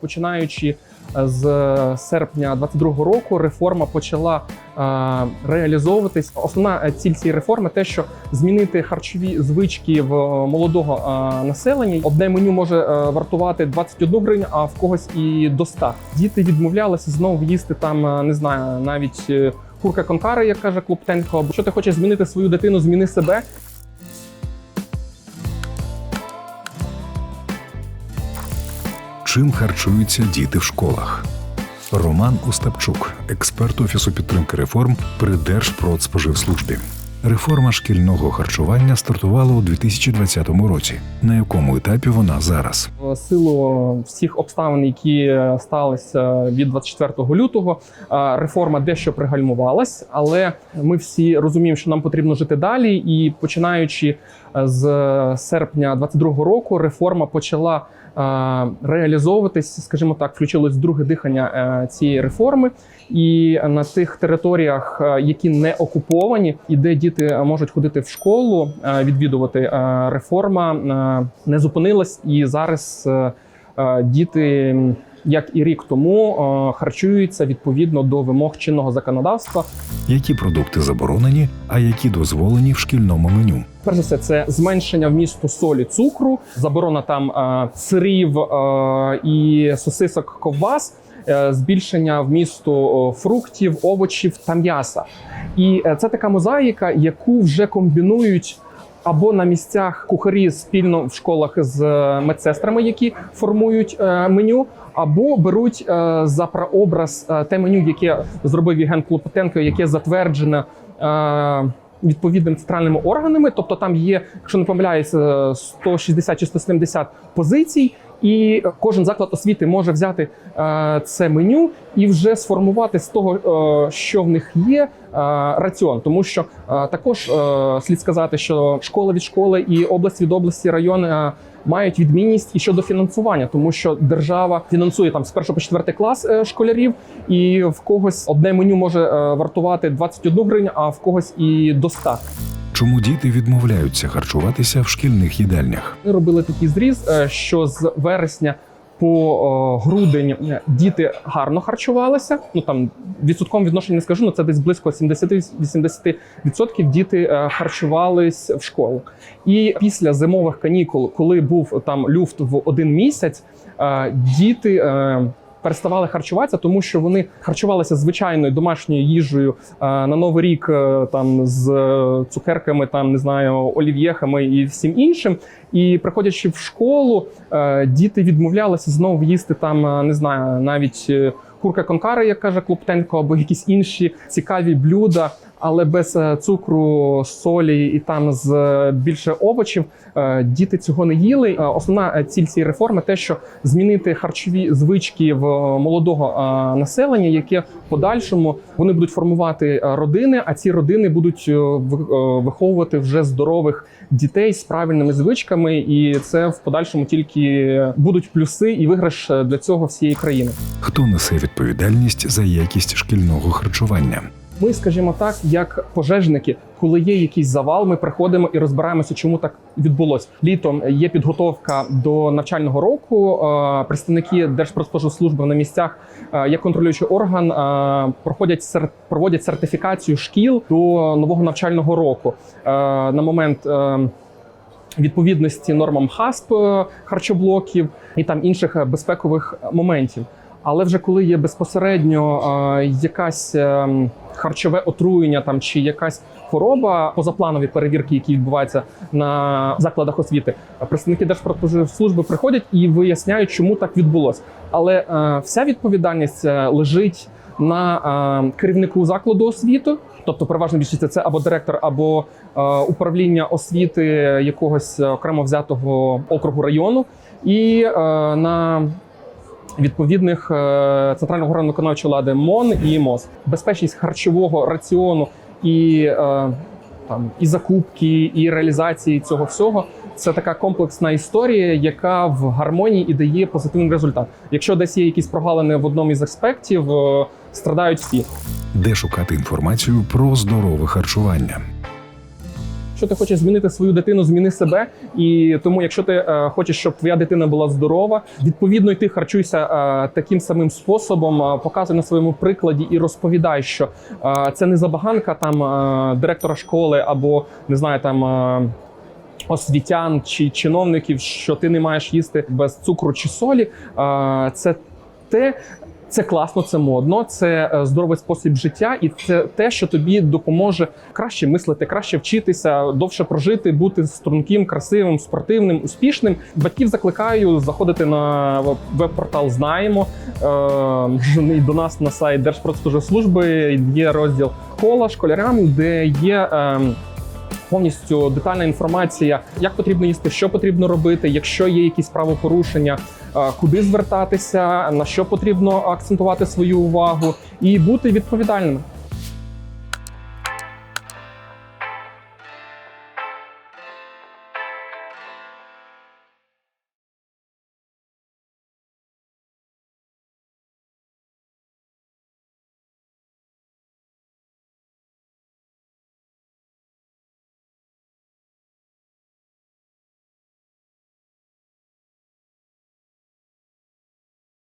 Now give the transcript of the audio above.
Починаючи е, з серпня 22 року, реформа почала е, реалізовуватись. Основна е, ціль цієї реформи те, що змінити харчові звички в молодого е, населення. Одне меню може е, вартувати 21 гривню, а в когось і до 100. Діти відмовлялися знову їсти там, е, не знаю, навіть е, курка конкари, як каже Клоптенко. Що ти хочеш змінити свою дитину, зміни себе. Чим харчуються діти в школах? Роман Остапчук, експерт Офісу підтримки реформ при Держпродспоживслужбі. Реформа шкільного харчування стартувала у 2020 році. На якому етапі вона зараз? Силу всіх обставин, які сталися від 24 лютого, е, реформа дещо пригальмувалась, але ми всі розуміємо, що нам потрібно жити далі. І починаючи е, з серпня 22 року, реформа почала реалізовуватись, скажімо так, включилось друге дихання е, цієї реформи. І на тих територіях, е, які не окуповані, і де діти можуть ходити в школу, е, відвідувати реформа не зупинилась, і зараз діти, як і рік тому, е, харчуються відповідно до вимог чинного законодавства. Які продукти заборонені, а які дозволені в шкільному меню? Перш за все, це зменшення вмісту солі, цукру, заборона там е, сирів е, і сосисок ковбас, е, збільшення вмісту фруктів, овочів та м'яса. І е, це така мозаїка, яку вже комбінують. Або на місцях кухарі спільно в школах з е, медсестрами, які формують е, меню, або беруть е, за прообраз е, те меню, яке зробив Євген Клопотенко, яке затверджене е, відповідними центральними органами. Тобто там є, якщо не помиляюся, 160 чи 170 позицій. І кожен заклад освіти може взяти е, це меню і вже сформувати з того, е, що в них є, е, раціон. Тому що також слід сказати, що школа від школи і область від області, район мають відмінність і щодо фінансування, тому що держава фінансує там з 1 по 4 клас школярів, і в когось одне меню може вартувати 21 гривню, а в когось і до 100. Чому діти відмовляються харчуватися в шкільних їдальнях? Ми робили такий зріз, е, що з вересня по грудень е, діти гарно харчувалися. Ну там відсотковому відношенні не скажу, але це десь близько 70-80% діти е, харчувались в школу. І після зимових канікул, коли був там люфт в один місяць, діти. Переставали харчуватися, тому що вони харчувалися звичайною домашньою їжею е, на новий рік, е, там з е, цукерками, там не знаю, олів'єхами і всім іншим. І приходячи в школу, діти відмовлялися знову їсти там, не знаю, навіть курка конкари, як каже Клоптенко, або якісь інші цікаві блюда, але без е, цукру, солі і там з е, більше овочів. Е, Діти цього не їли. Основна ціль цієї реформи те, що змінити харчові звички в молодого населення, яке в подальшому вони будуть формувати родини, а ці родини будуть ви- виховувати вже здорових дітей з правильними звичками, і це в подальшому тільки будуть плюси і виграш для цього всієї країни. Хто несе відповідальність за якість шкільного харчування? Ми, скажімо так, як пожежники, коли є якийсь завал, ми приходимо і розбираємося, чому так відбулось. Літом є підготовка до навчального року. Е, Представники Держпродспоживслужби на місцях, е, як контролюючий орган, е, проходять проводять сертифікацію шкіл до нового навчального року. На момент відповідності нормам ХАСП харчоблоків і там інших безпекових моментів. Але вже коли є безпосередньо е, якась е, харчове отруєння там чи якась хвороба, позапланові перевірки, які відбуваються на закладах освіти, представники Держпродспоживслужби приходять і виясняють, чому так відбулося. Але е, вся відповідальність лежить на керівнику закладу освіти, тобто переважно більшість це або директор, або управління освіти якогось окремо взятого округу району, і на відповідних е, центрального органу виконавчої влади МОН і МОЗ. Безпечність харчового раціону і е, там і закупки, і реалізації цього всього. Це така комплексна історія, яка в гармонії і дає позитивний результат. Якщо десь є якісь прогалини в одному із аспектів, е, страдають всі. Де шукати інформацію про здорове харчування? Що ти хочеш змінити свою дитину, зміни себе. І тому, якщо ти е, хочеш, щоб твоя дитина була здорова, відповідно, й ти харчуйся е, таким самим способом, е, показуй на своєму прикладі і розповідай, що це не забаганка там директора школи або не знаю там. Освітян чи чиновників, що ти не маєш їсти без цукру чи солі, це те, це класно, це модно, це е, здоровий спосіб життя, і це те, що тобі допоможе краще мислити, краще вчитися, довше прожити, бути струнким, красивим, спортивним, успішним. Батьків закликаю заходити на веб-портал Знаємо Е, і до нас на сайт Держпродспоживслужби є розділ кола школярам, де є. Повністю детальна інформація, як потрібно їсти, що потрібно робити, якщо є якісь правопорушення, е, куди звертатися, на що потрібно акцентувати свою увагу і бути відповідальними.